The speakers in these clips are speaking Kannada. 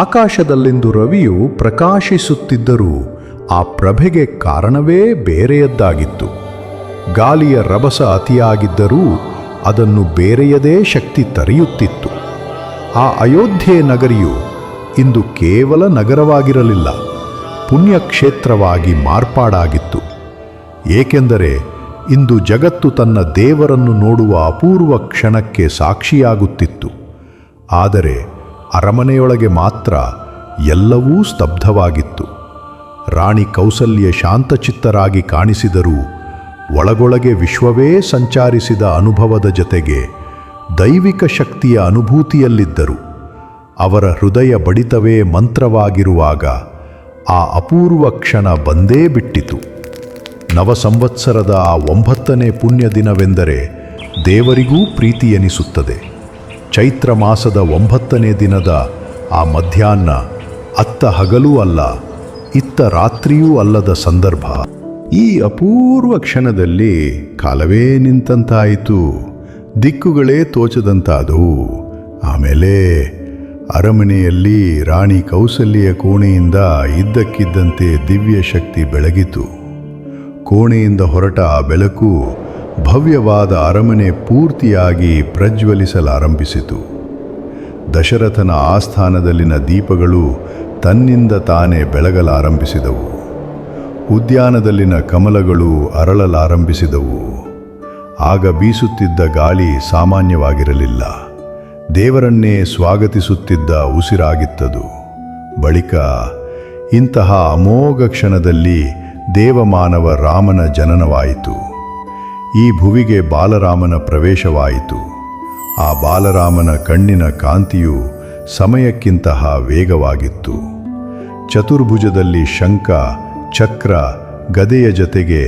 ಆಕಾಶದಲ್ಲಿಂದು ರವಿಯು ಪ್ರಕಾಶಿಸುತ್ತಿದ್ದರೂ ಆ ಪ್ರಭೆಗೆ ಕಾರಣವೇ ಬೇರೆಯದ್ದಾಗಿತ್ತು. ಗಾಲಿಯ ರಭಸ ಅತಿಯಾಗಿದ್ದರೂ ಅದನ್ನು ಬೇರೆಯದೇ ಶಕ್ತಿ ತರೆಯುತ್ತಿತ್ತು. ಆ ಅಯೋಧ್ಯೆ ನಗರಿಯು ಇಂದು ಕೇವಲ ನಗರವಾಗಿರಲಿಲ್ಲ, ಪುಣ್ಯಕ್ಷೇತ್ರವಾಗಿ ಮಾರ್ಪಾಡಾಗಿತ್ತು. ಏಕೆಂದರೆ ಇಂದು ಜಗತ್ತು ತನ್ನ ದೇವರನ್ನು ನೋಡುವ ಅಪೂರ್ವ ಕ್ಷಣಕ್ಕೆ ಸಾಕ್ಷಿಯಾಗುತ್ತಿತ್ತು. ಆದರೆ ಅರಮನೆಯೊಳಗೆ ಮಾತ್ರ ಎಲ್ಲವೂ ಸ್ತಬ್ಧವಾಗಿತ್ತು. ರಾಣಿ ಕೌಸಲ್ಯ ಶಾಂತಚಿತ್ತರಾಗಿ ಕಾಣಿಸಿದರೂ ಒಳಗೊಳಗೆ ವಿಶ್ವವೇ ಸಂಚಾರಿಸಿದ ಅನುಭವದ ಜೊತೆಗೆ ದೈವಿಕ ಶಕ್ತಿಯ ಅನುಭೂತಿಯಲ್ಲಿದ್ದರು. ಅವರ ಹೃದಯ ಬಡಿತವೇ ಮಂತ್ರವಾಗಿರುವಾಗ ಆ ಅಪೂರ್ವ ಕ್ಷಣ ಬಂದೇ ಬಿಟ್ಟಿತು. ನವ ಸಂವತ್ಸರದ ಆ ಒಂಬತ್ತನೇ ಪುಣ್ಯ ದಿನವೆಂದರೆ ದೇವರಿಗೂ ಪ್ರೀತಿ ಎನಿಸುತ್ತದೆ ಚೈತ್ರ ಮಾಸದ ಒಂಬತ್ತನೇ ದಿನದ ಆ ಮಧ್ಯಾಹ್ನ ಅತ್ತ ಹಗಲೂ ಅಲ್ಲ, ಇತ್ತ ರಾತ್ರಿಯೂ ಅಲ್ಲದ ಸಂದರ್ಭ. ಈ ಅಪೂರ್ವ ಕ್ಷಣದಲ್ಲಿ ಕಾಲವೇ ನಿಂತಂತಾಯಿತು, ದಿಕ್ಕುಗಳೇ ತೋಚದಂತಾದವು. ಆಮೇಲೆ ಅರಮನೆಯಲ್ಲಿ ರಾಣಿ ಕೌಸಲ್ಯ ಕೋಣೆಯಿಂದ ಇದ್ದಕ್ಕಿದ್ದಂತೆ ದಿವ್ಯ ಶಕ್ತಿ ಬೆಳಗಿತು. ಕೋಣೆಯಿಂದ ಹೊರಟ ಆ ಬೆಳಕು ಭವ್ಯವಾದ ಅರಮನೆ ಪೂರ್ತಿಯಾಗಿ ಪ್ರಜ್ವಲಿಸಲಾರಂಭಿಸಿತು. ದಶರಥನ ಆಸ್ಥಾನದಲ್ಲಿನ ದೀಪಗಳು ತನ್ನಿಂದ ತಾನೇ ಬೆಳಗಲಾರಂಭಿಸಿದವು. ಉದ್ಯಾನದಲ್ಲಿನ ಕಮಲಗಳು ಅರಳಲಾರಂಭಿಸಿದವು. ಆಗ ಬೀಸುತ್ತಿದ್ದ ಗಾಳಿ ಸಾಮಾನ್ಯವಾಗಿರಲಿಲ್ಲ. ದೇವರನ್ನೇ ಸ್ವಾಗತಿಸುತ್ತಿದ್ದ ಉಸಿರಾಗಿತ್ತದು. ಬಳಿಕ ಇಂತಹ ಅಮೋಘ ಕ್ಷಣದಲ್ಲಿ ದೇವಮಾನವ ರಾಮನ ಜನನವಾಯಿತು. ಈ ಭುವಿಗೆ ಬಾಲರಾಮನ ಪ್ರವೇಶವಾಯಿತು. ಆ ಬಾಲರಾಮನ ಕಣ್ಣಿನ ಕಾಂತಿಯು ಸಮಯಕ್ಕಿಂತಹ ವೇಗವಾಗಿತ್ತು. ಚತುರ್ಭುಜದಲ್ಲಿ ಶಂಖ, ಚಕ್ರ, ಗದೆಯ ಜತೆಗೆ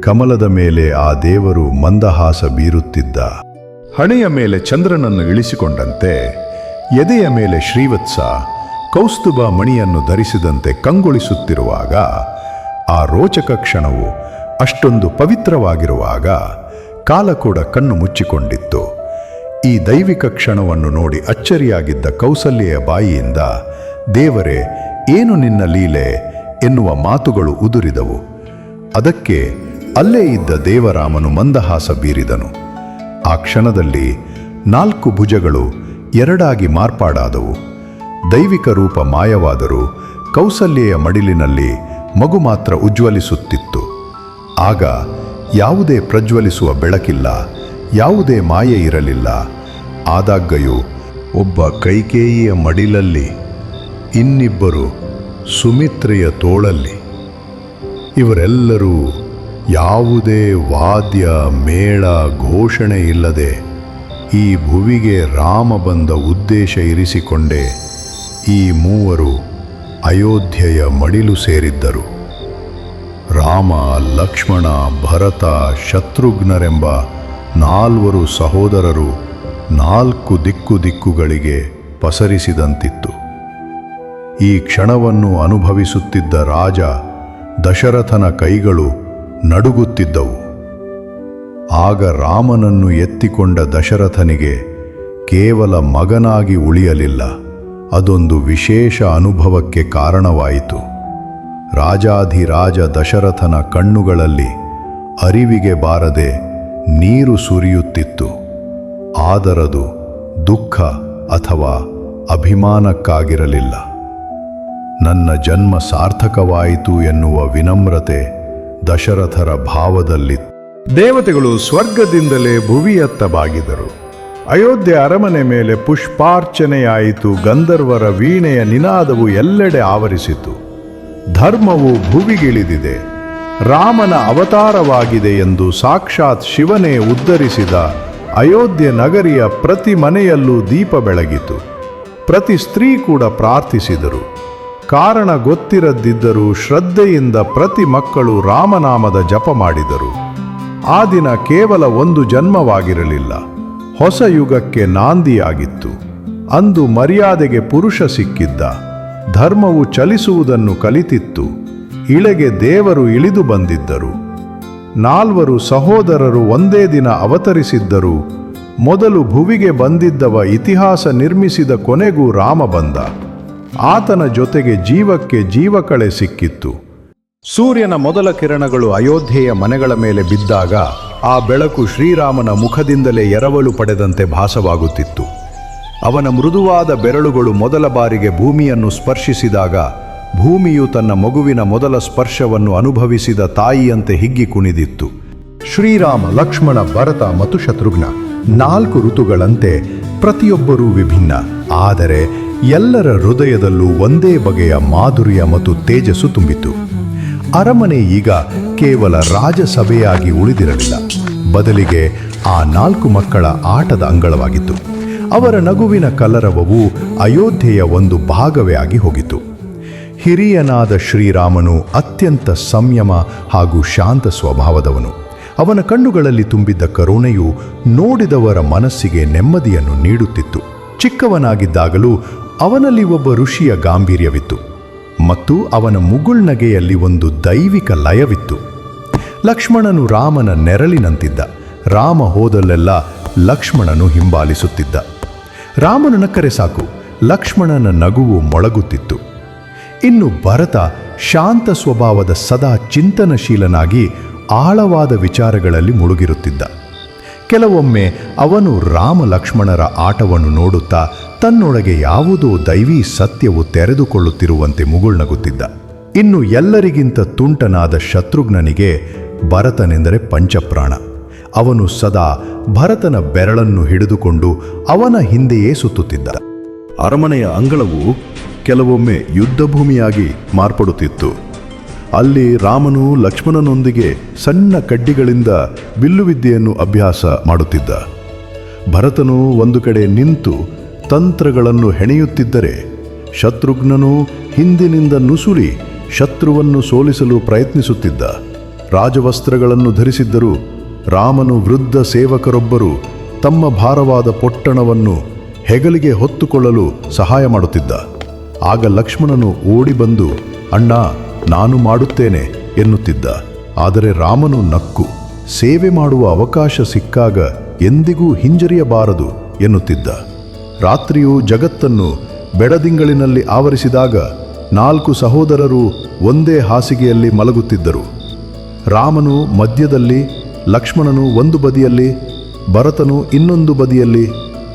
ಕಮಲದ ಮೇಲೆ ಆ ದೇವರು ಮಂದಹಾಸ ಬೀರುತ್ತಿದ್ದ. ಹಣೆಯ ಮೇಲೆ ಚಂದ್ರನನ್ನು ಇಳಿಸಿಕೊಂಡಂತೆ, ಎದೆಯ ಮೇಲೆ ಶ್ರೀವತ್ಸ, ಕೌಸ್ತುಭ ಮಣಿಯನ್ನು ಧರಿಸಿದಂತೆ ಕಂಗೊಳಿಸುತ್ತಿರುವಾಗ, ಆ ರೋಚಕ ಕ್ಷಣವು ಅಷ್ಟೊಂದು ಪವಿತ್ರವಾಗಿರುವಾಗ ಕಾಲ ಕೂಡ ಕಣ್ಣು ಮುಚ್ಚಿಕೊಂಡಿತ್ತು. ಈ ದೈವಿಕ ಕ್ಷಣವನ್ನು ನೋಡಿ ಅಚ್ಚರಿಯಾಗಿದ್ದ ಕೌಸಲ್ಯೆಯ ಬಾಯಿಯಿಂದ, ದೇವರೇ, ಏನು ನಿನ್ನ ಲೀಲೆ ಎನ್ನುವ ಮಾತುಗಳು ಉದುರಿದವು. ಅದಕ್ಕೆ ಅಲ್ಲೇ ಇದ್ದ ದೇವರಾಮನು ಮಂದಹಾಸ ಬೀರಿದನು. ಆ ಕ್ಷಣದಲ್ಲಿ ನಾಲ್ಕು ಭುಜಗಳು ಎರಡಾಗಿ ಮಾರ್ಪಾಡಾದವು. ದೈವಿಕ ರೂಪ ಮಾಯವಾದರೂ ಕೌಸಲ್ಯೆಯ ಮಡಿಲಿನಲ್ಲಿ ಮಗು ಮಾತ್ರ ಉಜ್ವಲಿಸುತ್ತಿತ್ತು. ಆಗ ಯಾವುದೇ ಪ್ರಜ್ವಲಿಸುವ ಬೆಳಕಿಲ್ಲ, ಯಾವುದೇ ಮಾಯೆ ಇರಲಿಲ್ಲ. ಆದಾಗ್ಯೂ, ಒಬ್ಬ ಕೈಕೇಯಿಯ ಮಡಿಲಲ್ಲಿ ಇನ್ನಿಬ್ಬರು ಸುಮಿತ್ರೆಯ ತೋಳಲ್ಲಿ ಇವರೆಲ್ಲರೂ ಯಾವುದೇ ವಾದ್ಯ, ಮೇಳ, ಘೋಷಣೆ ಇಲ್ಲದೆ ಈ ಭುವಿಗೆ ರಾಮ ಬಂದ ಉದ್ದೇಶ ಇರಿಸಿಕೊಂಡೇ ಈ ಮೂವರು ಅಯೋಧ್ಯೆಯ ಮಡಿಲು ಸೇರಿದ್ದರು. ರಾಮ, ಲಕ್ಷ್ಮಣ, ಭರತ, ಶತ್ರುಘ್ನರೆಂಬ ನಾಲ್ವರು ಸಹೋದರರು ನಾಲ್ಕು ದಿಕ್ಕು ದಿಕ್ಕುಗಳಿಗೆ ಪಸರಿಸಿದಂತಿತ್ತು. ಈ ಕ್ಷಣವನ್ನು ಅನುಭವಿಸುತ್ತಿದ್ದ ರಾಜ ದಶರಥನ ಕೈಗಳು ನಡುಗುತ್ತಿದ್ದವು. ಆಗ ರಾಮನನ್ನು ಎತ್ತಿಕೊಂಡ ದಶರಥನಿಗೆ ಕೇವಲ ಮಗನಾಗಿ ಉಳಿಯಲಿಲ್ಲ. ಅದೊಂದು ವಿಶೇಷ ಅನುಭವಕ್ಕೆ ಕಾರಣವಾಯಿತು. ರಾಜಾಧಿರಾಜ ದಶರಥನ ಕಣ್ಣುಗಳಲ್ಲಿ ಅರಿವಿಗೆ ಬಾರದೆ ನೀರು ಸುರಿಯುತ್ತಿತ್ತು. ಆದರದು ದುಃಖ ಅಥವಾ ಅಭಿಮಾನಕ್ಕಾಗಿರಲಿಲ್ಲ. ನನ್ನ ಜನ್ಮ ಸಾರ್ಥಕವಾಯಿತು ಎನ್ನುವ ವಿನಮ್ರತೆ ದಶರಥರ ಭಾವದಲ್ಲಿ. ದೇವತೆಗಳು ಸ್ವರ್ಗದಿಂದಲೇ ಭುವಿಯತ್ತ ಬಾಗಿದರು ಅಯೋಧ್ಯೆ ಅರಮನೆ ಮೇಲೆ ಪುಷ್ಪಾರ್ಚನೆಯಾಯಿತು, ಗಂಧರ್ವರ ವೀಣೆಯ ನಿನಾದವು ಎಲ್ಲೆಡೆ ಆವರಿಸಿತು. ಧರ್ಮವು ಭುವಿಗಿಳಿದಿದೆ. ರಾಮನ ಅವತಾರವಾಗಿದೆ ಎಂದು ಸಾಕ್ಷಾತ್ ಶಿವನೇ ಉದ್ಧರಿಸಿದ ಅಯೋಧ್ಯೆ ನಗರಿಯ ಪ್ರತಿ ಮನೆಯಲ್ಲೂ ದೀಪ ಬೆಳಗಿತು. ಪ್ರತಿ ಸ್ತ್ರೀ ಕೂಡ ಪ್ರಾರ್ಥಿಸಿದರು. ಕಾರಣ ಗೊತ್ತಿರದಿದ್ದರೂ ಶ್ರದ್ಧೆಯಿಂದ ಪ್ರತಿ ಮಕ್ಕಳು ರಾಮನಾಮದ ಜಪ ಮಾಡಿದರು. ಆ ದಿನ ಕೇವಲ ಒಂದು ಜನ್ಮವಾಗಿರಲಿಲ್ಲ. ಹೊಸ ಯುಗಕ್ಕೆ ನಾಂದಿಯಾಗಿತ್ತು. ಅಂದು ಮರ್ಯಾದೆಗೆ ಪುರುಷ ಸಿಕ್ಕಿದ್ದ. ಧರ್ಮವು ಚಲಿಸುವುದನ್ನು ಕಲಿತಿತ್ತು. ಇಳೆಗೆ ದೇವರು ಇಳಿದು ಬಂದಿದ್ದರು. ನಾಲ್ವರು ಸಹೋದರರು ಒಂದೇ ದಿನ ಅವತರಿಸಿದ್ದರು. ಮೊದಲು ಭುವಿಗೆ ಬಂದಿದ್ದವ ಇತಿಹಾಸ ನಿರ್ಮಿಸಿದ ಕೊನೆಗೂ ರಾಮ ಬಂದ. ಆತನ ಜೊತೆಗೆ ಜೀವಕ್ಕೆ ಜೀವಕಳೆ ಸಿಕ್ಕಿತ್ತು. ಸೂರ್ಯನ ಮೊದಲ ಕಿರಣಗಳು ಅಯೋಧ್ಯೆಯ ಮನೆಗಳ ಮೇಲೆ ಬಿದ್ದಾಗ ಆ ಬೆಳಕು ಶ್ರೀರಾಮನ ಮುಖದಿಂದಲೇ ಎರವಲು ಪಡೆದಂತೆ ಭಾಸವಾಗುತ್ತಿತ್ತು. ಅವನ ಮೃದುವಾದ ಬೆರಳುಗಳು ಮೊದಲ ಬಾರಿಗೆ ಭೂಮಿಯನ್ನು ಸ್ಪರ್ಶಿಸಿದಾಗ ಭೂಮಿಯು ತನ್ನ ಮಗುವಿನ ಮೊದಲ ಸ್ಪರ್ಶವನ್ನು ಅನುಭವಿಸಿದ ತಾಯಿಯಂತೆ ಹಿಗ್ಗಿ ಕುಣಿದಿತ್ತು. ಶ್ರೀರಾಮ, ಲಕ್ಷ್ಮಣ, ಭರತ ಮತ್ತು ಶತ್ರುಘ್ನ ನಾಲ್ಕು ಋತುಗಳಂತೆ ಪ್ರತಿಯೊಬ್ಬರೂ ವಿಭಿನ್ನ. ಆದರೆ ಎಲ್ಲರ ಹೃದಯದಲ್ಲೂ ಒಂದೇ ಬಗೆಯ ಮಾಧುರ್ಯ ಮತ್ತು ತೇಜಸ್ಸು ತುಂಬಿತು ಅರಮನೆ ಈಗ ಕೇವಲ ರಾಜಸಭೆಯಾಗಿ ಉಳಿದಿರಲಿಲ್ಲ. ಬದಲಿಗೆ ಆ ನಾಲ್ಕು ಮಕ್ಕಳ ಆಟದ ಅಂಗಳವಾಗಿತ್ತು. ಅವರ ನಗುವಿನ ಕಲರವವು ಅಯೋಧ್ಯೆಯ ಒಂದು ಭಾಗವೇ ಆಗಿ ಹೋಗಿತು ಹಿರಿಯನಾದ ಶ್ರೀರಾಮನು ಅತ್ಯಂತ ಸಂಯಮ ಹಾಗೂ ಶಾಂತ ಸ್ವಭಾವದವನು. ಅವನ ಕಣ್ಣುಗಳಲ್ಲಿ ತುಂಬಿದ್ದ ಕರುಣೆಯು ನೋಡಿದವರ ಮನಸ್ಸಿಗೆ ನೆಮ್ಮದಿಯನ್ನು ನೀಡುತ್ತಿತ್ತು. ಚಿಕ್ಕವನಾಗಿದ್ದಾಗಲೂ ಅವನಲ್ಲಿ ಒಬ್ಬ ಋಷಿಯ ಗಾಂಭೀರ್ಯವಿತ್ತು ಮತ್ತು ಅವನ ಮುಗುಳ್ನಗೆಯಲ್ಲಿ ಒಂದು ದೈವಿಕ ಲಯವಿತ್ತು. ಲಕ್ಷ್ಮಣನು ರಾಮನ ನೆರಳಿನಂತಿದ್ದ. ರಾಮ ಹೋದಲ್ಲೆಲ್ಲ ಲಕ್ಷ್ಮಣನು ಹಿಂಬಾಲಿಸುತ್ತಿದ್ದ. ರಾಮನು ನಕ್ಕರೆ ಸಾಕು. ಲಕ್ಷ್ಮಣನ ನಗುವು ಮೊಳಗುತ್ತಿತ್ತು. ಇನ್ನು ಭರತ ಶಾಂತ ಸ್ವಭಾವದ ಸದಾ ಚಿಂತನಶೀಲನಾಗಿ ಆಳವಾದ ವಿಚಾರಗಳಲ್ಲಿ ಮುಳುಗಿರುತ್ತಿದ್ದ. ಕೆಲವೊಮ್ಮೆ ಅವನು ರಾಮ ಲಕ್ಷ್ಮಣರ ಆಟವನ್ನು ನೋಡುತ್ತಾ ತನ್ನೊಳಗೆ ಯಾವುದೋ ದೈವೀ ಸತ್ಯವು ತೆರೆದುಕೊಳ್ಳುತ್ತಿರುವಂತೆ ಮುಗುಳ್ನಗುತ್ತಿದ್ದ. ಇನ್ನು ಎಲ್ಲರಿಗಿಂತ ತುಂಟನಾದ ಶತ್ರುಘ್ನನಿಗೆ ಭರತನೆಂದರೆ ಪಂಚಪ್ರಾಣ. ಅವನು ಸದಾ ಭರತನ ಬೆರಳನ್ನು ಹಿಡಿದುಕೊಂಡು ಅವನ ಹಿಂದೆಯೇ ಸುತ್ತುತ್ತಿದ್ದ. ಅರಮನೆಯ ಅಂಗಳವು ಕೆಲವೊಮ್ಮೆ ಯುದ್ಧಭೂಮಿಯಾಗಿ ಮಾರ್ಪಡುತ್ತಿತ್ತು. ಅಲ್ಲಿ ರಾಮನು ಲಕ್ಷ್ಮಣನೊಂದಿಗೆ ಸಣ್ಣ ಕಡ್ಡಿಗಳಿಂದ ಬಿಲ್ಲುವಿದ್ಯೆಯನ್ನು ಅಭ್ಯಾಸ ಮಾಡುತ್ತಿದ್ದ. ಭರತನು ಒಂದು ಕಡೆ ನಿಂತು ತಂತ್ರಗಳನ್ನು ಹೆಣೆಯುತ್ತಿದ್ದರೆ ಶತ್ರುಘ್ನನು ಹಿಂದಿನಿಂದ ನುಸುಳಿ ಶತ್ರುವನ್ನು ಸೋಲಿಸಲು ಪ್ರಯತ್ನಿಸುತ್ತಿದ್ದ. ರಾಜವಸ್ತ್ರಗಳನ್ನು ಧರಿಸಿದ್ದರೂ ರಾಮನು ವೃದ್ಧ ಸೇವಕರೊಬ್ಬರು ತಮ್ಮ ಭಾರವಾದ ಪೊಟ್ಟಣವನ್ನು ಹೆಗಲಿಗೆ ಹೊತ್ತುಕೊಳ್ಳಲು ಸಹಾಯ ಮಾಡುತ್ತಿದ್ದ. ಆಗ ಲಕ್ಷ್ಮಣನು ಓಡಿ ಬಂದು, ಅಣ್ಣ, ನಾನು ಮಾಡುತ್ತೇನೆ, ಎನ್ನುತ್ತಿದ್ದ. ಆದರೆ ರಾಮನು ನಕ್ಕು, ಸೇವೆ ಮಾಡುವ ಅವಕಾಶ ಸಿಕ್ಕಾಗ ಎಂದಿಗೂ ಹಿಂಜರಿಯಬಾರದು, ಎನ್ನುತ್ತಿದ್ದ. ರಾತ್ರಿಯು ಜಗತ್ತನ್ನು ಬೆಡದಿಂಗಳಿನಲ್ಲಿ ಆವರಿಸಿದಾಗ ನಾಲ್ಕು ಸಹೋದರರು ಒಂದೇ ಹಾಸಿಗೆಯಲ್ಲಿ ಮಲಗುತ್ತಿದ್ದರು. ರಾಮನು ಮಧ್ಯದಲ್ಲಿ ಲಕ್ಷ್ಮಣನು ಒಂದು ಬದಿಯಲ್ಲಿ, ಭರತನು ಇನ್ನೊಂದು ಬದಿಯಲ್ಲಿ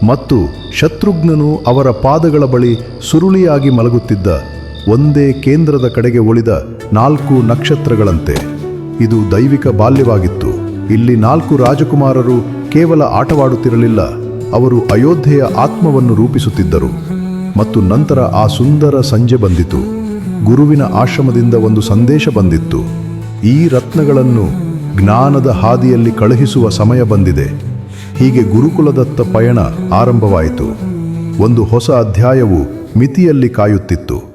ಮತ್ತು ಶತ್ರುಘ್ನನು ಅವರ ಪಾದಗಳ ಬಳಿ ಸುರುಳಿಯಾಗಿ ಮಲಗುತ್ತಿದ್ದ ಒಂದೇ ಕೇಂದ್ರದ ಕಡೆಗೆ ಉಳಿದ ನಾಲ್ಕು ನಕ್ಷತ್ರಗಳಂತೆ. ಇದು ದೈವಿಕ ಬಾಲ್ಯವಾಗಿತ್ತು. ಇಲ್ಲಿ ನಾಲ್ಕು ರಾಜಕುಮಾರರು ಕೇವಲ ಆಟವಾಡುತ್ತಿರಲಿಲ್ಲ, ಅವರು ಅಯೋಧ್ಯೆಯ ಆತ್ಮವನ್ನು ರೂಪಿಸುತ್ತಿದ್ದರು. ಮತ್ತು ನಂತರ ಆ ಸುಂದರ ಸಂಜೆ ಬಂದಿತು. ಗುರುವಿನ ಆಶ್ರಮದಿಂದ ಒಂದು ಸಂದೇಶ ಬಂದಿತ್ತು. ಈ ರತ್ನಗಳನ್ನು ಜ್ಞಾನದ ಹಾದಿಯಲ್ಲಿ ಕಳುಹಿಸುವ ಸಮಯ ಬಂದಿದೆ. ಹೀಗೆ ಗುರುಕುಲದತ್ತ ಪಯಣ ಆರಂಭವಾಯಿತು. ಒಂದು ಹೊಸ ಅಧ್ಯಾಯವು ಮಿತಿಯಲ್ಲಿ ಕಾಯುತ್ತಿತ್ತು.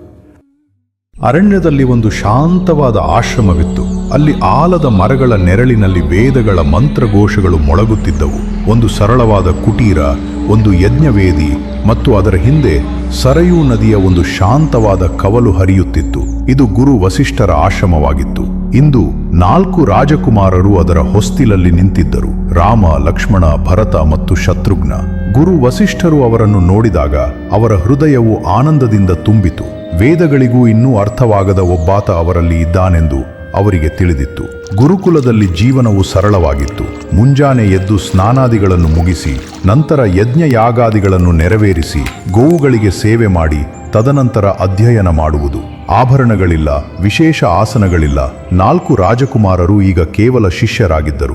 ಅರಣ್ಯದಲ್ಲಿ ಒಂದು ಶಾಂತವಾದ ಆಶ್ರಮವಿತ್ತು. ಅಲ್ಲಿ ಆಲದ ಮರಗಳ ನೆರಳಿನಲ್ಲಿ ವೇದಗಳ ಮಂತ್ರಘೋಷಗಳು ಮೊಳಗುತ್ತಿದ್ದವು. ಒಂದು ಸರಳವಾದ ಕುಟೀರ, ಒಂದು ಯಜ್ಞವೇದಿ ಮತ್ತು ಅದರ ಹಿಂದೆ ಸರಯೂ ನದಿಯ ಒಂದು ಶಾಂತವಾದ ಕವಲು ಹರಿಯುತ್ತಿತ್ತು. ಇದು ಗುರು ವಸಿಷ್ಠರ ಆಶ್ರಮವಾಗಿತ್ತು. ಇಂದು ನಾಲ್ಕು ರಾಜಕುಮಾರರು ಅದರ ಹೊಸ್ತಿಲಲ್ಲಿ ನಿಂತಿದ್ದರು. ರಾಮ, ಲಕ್ಷ್ಮಣ, ಭರತ ಮತ್ತು ಶತ್ರುಘ್ನ. ಗುರು ವಸಿಷ್ಠರು ಅವರನ್ನು ನೋಡಿದಾಗ ಅವರ ಹೃದಯವು ಆನಂದದಿಂದ ತುಂಬಿತು. ವೇದಗಳಿಗೂ ಇನ್ನೂ ಅರ್ಥವಾಗದ ಒಬ್ಬಾತ ಅವರಲ್ಲಿ ಇದ್ದಾನೆಂದು ಅವರಿಗೆ ತಿಳಿದಿತ್ತು. ಗುರುಕುಲದಲ್ಲಿ ಜೀವನವು ಸರಳವಾಗಿತ್ತು. ಮುಂಜಾನೆ ಎದ್ದು ಸ್ನಾನಾದಿಗಳನ್ನು ಮುಗಿಸಿ, ನಂತರ ಯಜ್ಞ ಯಾಗಾದಿಗಳನ್ನು ನೆರವೇರಿಸಿ, ಗೋವುಗಳಿಗೆ ಸೇವೆ ಮಾಡಿ ತದನಂತರ ಅಧ್ಯಯನ ಮಾಡುವುದು. ಆಭರಣಗಳಿಲ್ಲ, ವಿಶೇಷ ಆಸನಗಳಿಲ್ಲ. ನಾಲ್ಕು ರಾಜಕುಮಾರರು ಈಗ ಕೇವಲ ಶಿಷ್ಯರಾಗಿದ್ದರು.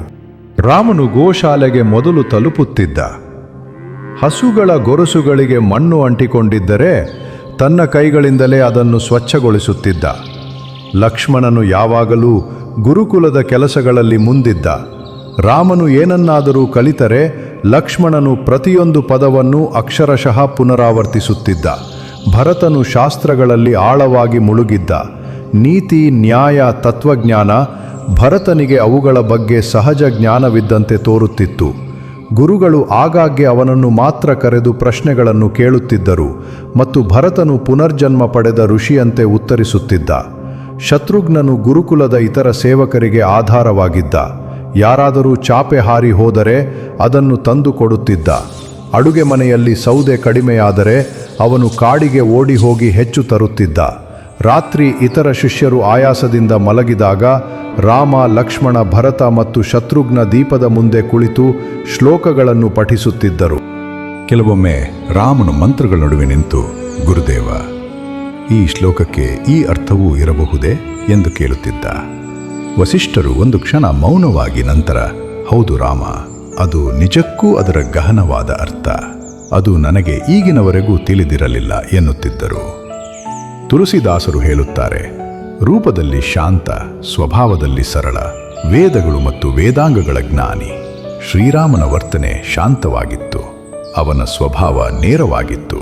ರಾಮನು ಗೋಶಾಲೆಗೆ ಮೊದಲು ತಲುಪುತ್ತಿದ್ದ. ಹಸುಗಳ ಗೊರಸುಗಳಿಗೆ ಮಣ್ಣು ಅಂಟಿಕೊಂಡಿದ್ದರೆ ತನ್ನ ಕೈಗಳಿಂದಲೇ ಅದನ್ನು ಸ್ವಚ್ಛಗೊಳಿಸುತ್ತಿದ್ದ. ಲಕ್ಷ್ಮಣನು ಯಾವಾಗಲೂ ಗುರುಕುಲದ ಕೆಲಸಗಳಲ್ಲಿ ಮುಂದಿದ್ದ. ರಾಮನು ಏನನ್ನಾದರೂ ಕಲಿತರೆ ಲಕ್ಷ್ಮಣನು ಪ್ರತಿಯೊಂದು ಪದವನ್ನು ಅಕ್ಷರಶಃ ಪುನರಾವರ್ತಿಸುತ್ತಿದ್ದ. ಭರತನು ಶಾಸ್ತ್ರಗಳಲ್ಲಿ ಆಳವಾಗಿ ಮುಳುಗಿದ್ದ. ನೀತಿ, ನ್ಯಾಯ, ತತ್ವಜ್ಞಾನ ಭರತನಿಗೆ ಅವುಗಳ ಬಗ್ಗೆ ಸಹಜ ಜ್ಞಾನವಿದ್ದಂತೆ ತೋರುತ್ತಿತ್ತು. ಗುರುಗಳು ಆಗಾಗ್ಗೆ ಅವನನ್ನು ಮಾತ್ರ ಕರೆದು ಪ್ರಶ್ನೆಗಳನ್ನು ಕೇಳುತ್ತಿದ್ದರು ಮತ್ತು ಭರತನು ಪುನರ್ಜನ್ಮ ಪಡೆದ ಋಷಿಯಂತೆ ಉತ್ತರಿಸುತ್ತಿದ್ದ. ಶತ್ರುಘ್ನನು ಗುರುಕುಲದ ಇತರ ಸೇವಕರಿಗೆ ಆಧಾರವಾಗಿದ್ದ. ಯಾರಾದರೂ ಚಾಪೆ ಹಾರಿ ಹೋದರೆ ಅದನ್ನು ತಂದು ಕೊಡುತ್ತಿದ್ದ. ಅಡುಗೆ ಮನೆಯಲ್ಲಿ ಸೌದೆ ಕಡಿಮೆಯಾದರೆ ಅವನು ಕಾಡಿಗೆ ಓಡಿ ಹೋಗಿ ಹೆಚ್ಚು ತರುತ್ತಿದ್ದ. ರಾತ್ರಿ ಇತರ ಶಿಷ್ಯರು ಆಯಾಸದಿಂದ ಮಲಗಿದಾಗ ರಾಮ, ಲಕ್ಷ್ಮಣ, ಭರತ ಮತ್ತು ಶತ್ರುಘ್ನ ದೀಪದ ಮುಂದೆ ಕುಳಿತು ಶ್ಲೋಕಗಳನ್ನು ಪಠಿಸುತ್ತಿದ್ದರು. ಕೆಲವೊಮ್ಮೆ ರಾಮನು ಮಂತ್ರಗಳ ನಡುವೆ ನಿಂತು, ಗುರುದೇವ, ಈ ಶ್ಲೋಕಕ್ಕೆ ಈ ಅರ್ಥವೂ ಇರಬಹುದೇ? ಎಂದು ಕೇಳುತ್ತಿದ್ದ. ವಸಿಷ್ಠರು ಒಂದು ಕ್ಷಣ ಮೌನವಾಗಿ ನಂತರ, ಹೌದು ರಾಮ, ಅದು ನಿಜಕ್ಕೂ ಅದರ ಗಹನವಾದ ಅರ್ಥ. ಅದು ನನಗೆ ಈಗಿನವರೆಗೂ ತಿಳಿದಿರಲಿಲ್ಲ ಎನ್ನುತ್ತಿದ್ದರು. ತುಳಸಿದಾಸರು ಹೇಳುತ್ತಾರೆ, ರೂಪದಲ್ಲಿ ಶಾಂತ, ಸ್ವಭಾವದಲ್ಲಿ ಸರಳ, ವೇದಗಳು ಮತ್ತು ವೇದಾಂಗಗಳ ಜ್ಞಾನಿ. ಶ್ರೀರಾಮನ ವರ್ತನೆ ಶಾಂತವಾಗಿತ್ತು, ಅವನ ಸ್ವಭಾವ ನೇರವಾಗಿತ್ತು.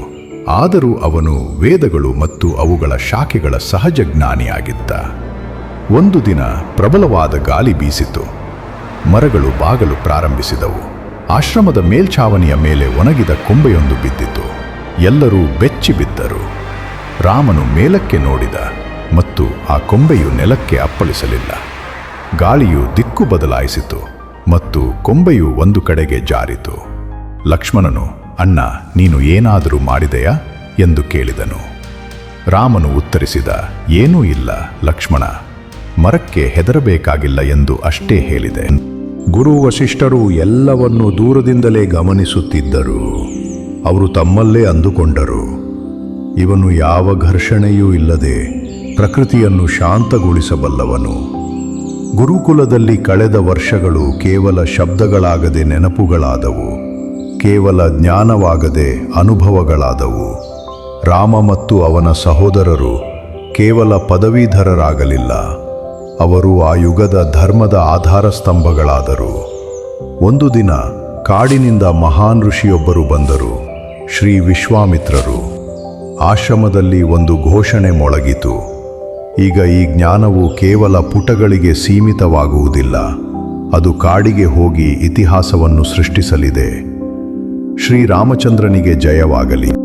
ಆದರೂ ಅವನು ವೇದಗಳು ಮತ್ತು ಅವುಗಳ ಶಾಖೆಗಳ ಸಹಜ ಜ್ಞಾನಿಯಾಗಿದ್ದ. ಒಂದು ದಿನ ಪ್ರಬಲವಾದ ಗಾಳಿ ಬೀಸಿತು. ಮರಗಳು ಬಾಗಲು ಪ್ರಾರಂಭಿಸಿದವು. ಆಶ್ರಮದ ಮೇಲ್ಛಾವಣಿಯ ಮೇಲೆ ಒಣಗಿದ ಕೊಂಬೆಯೊಂದು ಬಿದ್ದಿತು. ಎಲ್ಲರೂ ಬೆಚ್ಚಿ ಬಿದ್ದರು. ರಾಮನು ಮೇಲಕ್ಕೆ ನೋಡಿದ ಮತ್ತು ಆ ಕೊಂಬೆಯು ನೆಲಕ್ಕೆ ಅಪ್ಪಳಿಸಲಿಲ್ಲ. ಗಾಳಿಯು ದಿಕ್ಕು ಬದಲಾಯಿಸಿತು ಮತ್ತು ಕೊಂಬೆಯು ಒಂದು ಕಡೆಗೆ ಜಾರಿತು. ಲಕ್ಷ್ಮಣನು, ಅಣ್ಣ, ನೀನು ಏನಾದರೂ ಮಾಡಿದೆಯಾ? ಎಂದು ಕೇಳಿದನು. ರಾಮನು ಉತ್ತರಿಸಿದ, ಏನೂ ಇಲ್ಲ ಲಕ್ಷ್ಮಣ. ಮರಕ್ಕೆ ಹೆದರಬೇಕಾಗಿಲ್ಲ ಎಂದು ಅಷ್ಟೇ ಹೇಳಿದೆ. ಗುರು ವಸಿಷ್ಠರು ಎಲ್ಲವನ್ನು ದೂರದಿಂದಲೇ ಗಮನಿಸುತ್ತಿದ್ದರು. ಅವರು ತಮ್ಮಲ್ಲೇ ಅಂದುಕೊಂಡರು. ಇವನು ಯಾವ ಘರ್ಷಣೆಯೂ ಇಲ್ಲದೆ ಪ್ರಕೃತಿಯನ್ನು ಶಾಂತಗೊಳಿಸಬಲ್ಲವನು. ಗುರುಕುಲದಲ್ಲಿ ಕಳೆದ ವರ್ಷಗಳು ಕೇವಲ ಶಬ್ದಗಳಾಗದೆ ನೆನಪುಗಳಾದವು. ಕೇವಲ ಜ್ಞಾನವಾಗದೆ ಅನುಭವಗಳಾದವು. ರಾಮ ಮತ್ತು ಅವನ ಸಹೋದರರು ಕೇವಲ ಪದವೀಧರರಾಗಲಿಲ್ಲ. ಅವರು ಆ ಯುಗದ ಧರ್ಮದ ಆಧಾರ ಸ್ತಂಭಗಳಾದರು ಒಂದು ದಿನ ಕಾಡಿನಿಂದ ಮಹಾನ್ ಋಷಿಯೊಬ್ಬರು ಬಂದರು, ಶ್ರೀ ವಿಶ್ವಾಮಿತ್ರರು. ಆಶ್ರಮದಲ್ಲಿ ಒಂದು ಘೋಷಣೆ ಮೊಳಗಿತು. ಈಗ ಈ ಜ್ಞಾನವು ಕೇವಲ ಪುಟಗಳಿಗೆ ಸೀಮಿತವಾಗುವುದಿಲ್ಲ, ಅದು ಕಾಡಿಗೆ ಹೋಗಿ ಇತಿಹಾಸವನ್ನು ಸೃಷ್ಟಿಸಲಿದೆ. ಶ್ರೀರಾಮಚಂದ್ರನಿಗೆ ಜಯವಾಗಲಿ.